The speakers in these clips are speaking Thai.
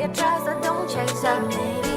Your tries, I don't chase her. Maybe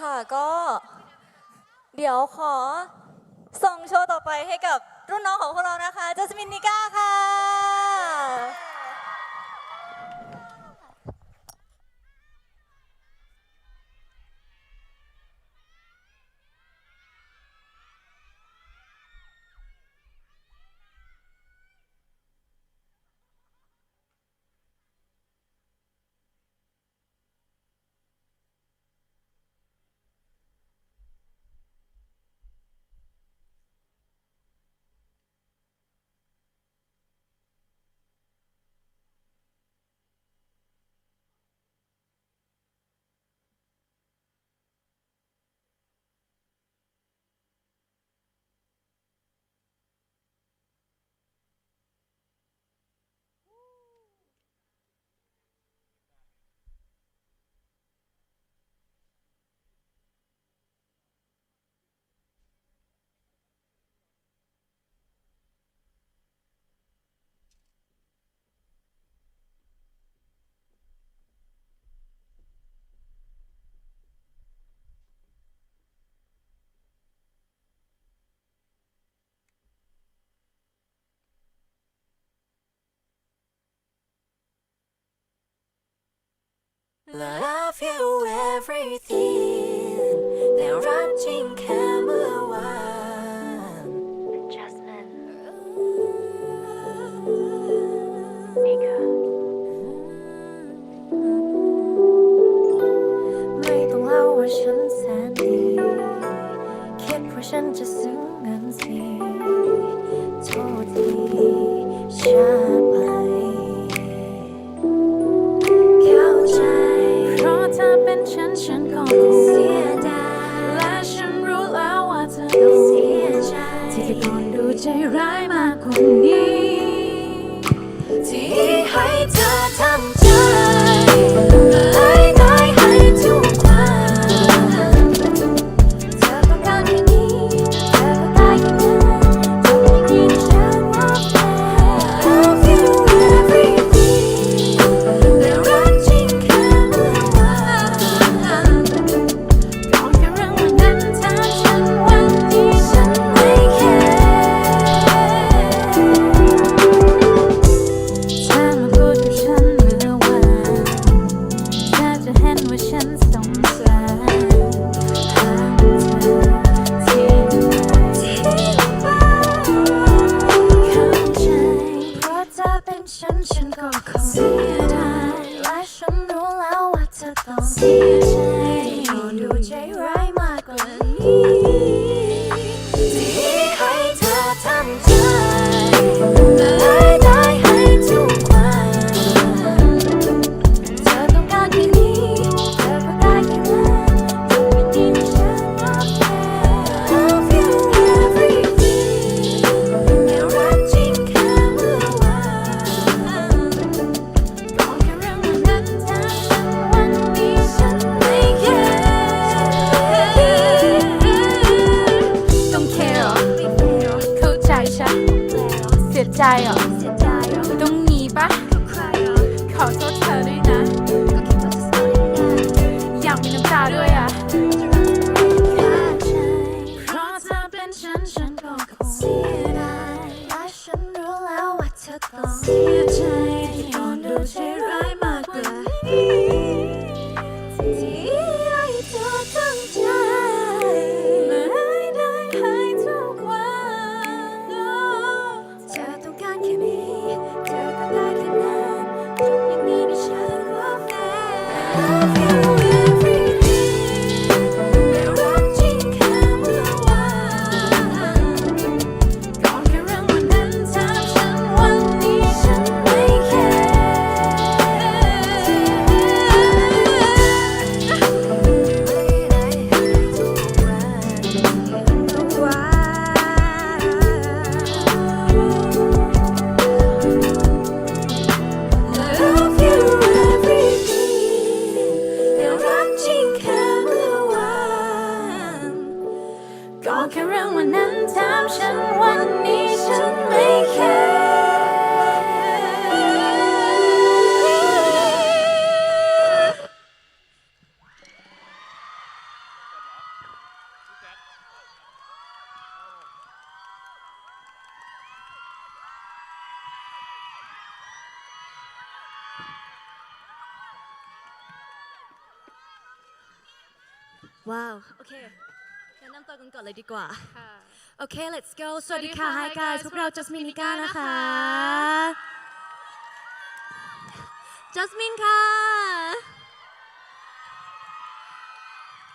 ค่ะก็เดี๋ยวขอส่งโชว์ต่อไปให้กับรุ่นน้องของพวกเรานะคะจัสมินนิก้าค่ะ love you everything แต่รักจริงแค่เมื่อวาน Jasmine ไม่ต้องเล่าว่าฉันแสนดี คิดว่าฉันจะซื้อเงินสีโทษทีฉัน ใจร้ายมากกว่านี้ see you. ขอโทษเธอด้วย ก็แค่เรื่องวันนั้นถามฉันวันนี้ฉันไม่แคร์ว้าว โอเค แนะนำตัวกันก่อนเลยดีกว่า ค่ะ โอเค let's go สสวัวัสสดีดีค่ะค่ะ Hi Hi guys guys พวกเราพวกเราจัสมิน Jasmine นิก้า Nika นะคะนะคะจัสมินค่ะ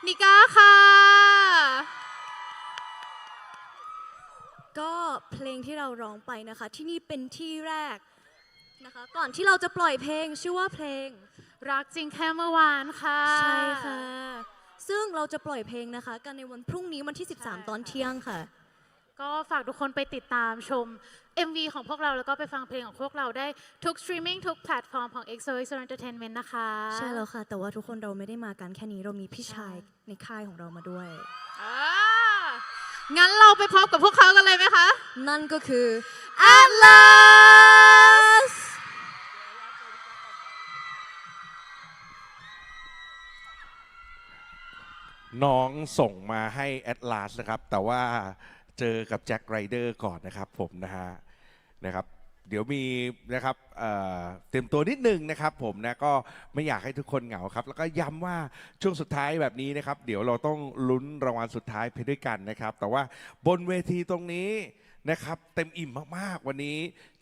นิก้าค่ะ ก็เพลงที่เราร้องไปนะคะ ที่นี่เป็นที่แรกนะคะ ก่อนที่เราจะปล่อยเพลงชื่อว่าเพลง รักจริงแค่เมื่อวานค่ะ ใช่ค่ะ ซึ่งเราจะปล่อยเพลงนะคะ กันในวันพรุ่งนี้วันที่ใช่13ค่ะตอนเที่ยงค่ะ ก็ฝากทุกคนไปติดตามชม MV ของพวกเราแล้วก็ไปฟังเพลงของพวกเราได้ทุกสตรีมมิ่งทุกแพลตฟอร์มของ XOXO Entertainment นะคะ ใช่แล้วค่ะ แต่ว่าทุกคนเราไม่ได้มากันแค่นี้เรามีพี่ชายในค่ายของเรามาด้วย อ่างั้นเราไปพบกับพวกเขากันเลยไหมคะ นั่นก็คือ Atlas น้องส่งมาให้แอดลาสนะครับ แต่ว่าเจอกับแจ็คไรเดอร์ก่อนนะครับผมนะฮะนะครับ เดี๋ยวมีนะครับเอ่อเตรียมตัวนิดนึงนะครับผมนะก็ไม่อยากให้ทุกคนเหงาครับ แล้วก็ย้ำว่าช่วงสุดท้ายแบบนี้นะครับ เดี๋ยวเราต้องลุ้นรางวัลสุดท้ายไปด้วยกันนะครับ แต่ว่าบนเวทีตรงนี้นะครับ เต็มอิ่มมากๆวันนี้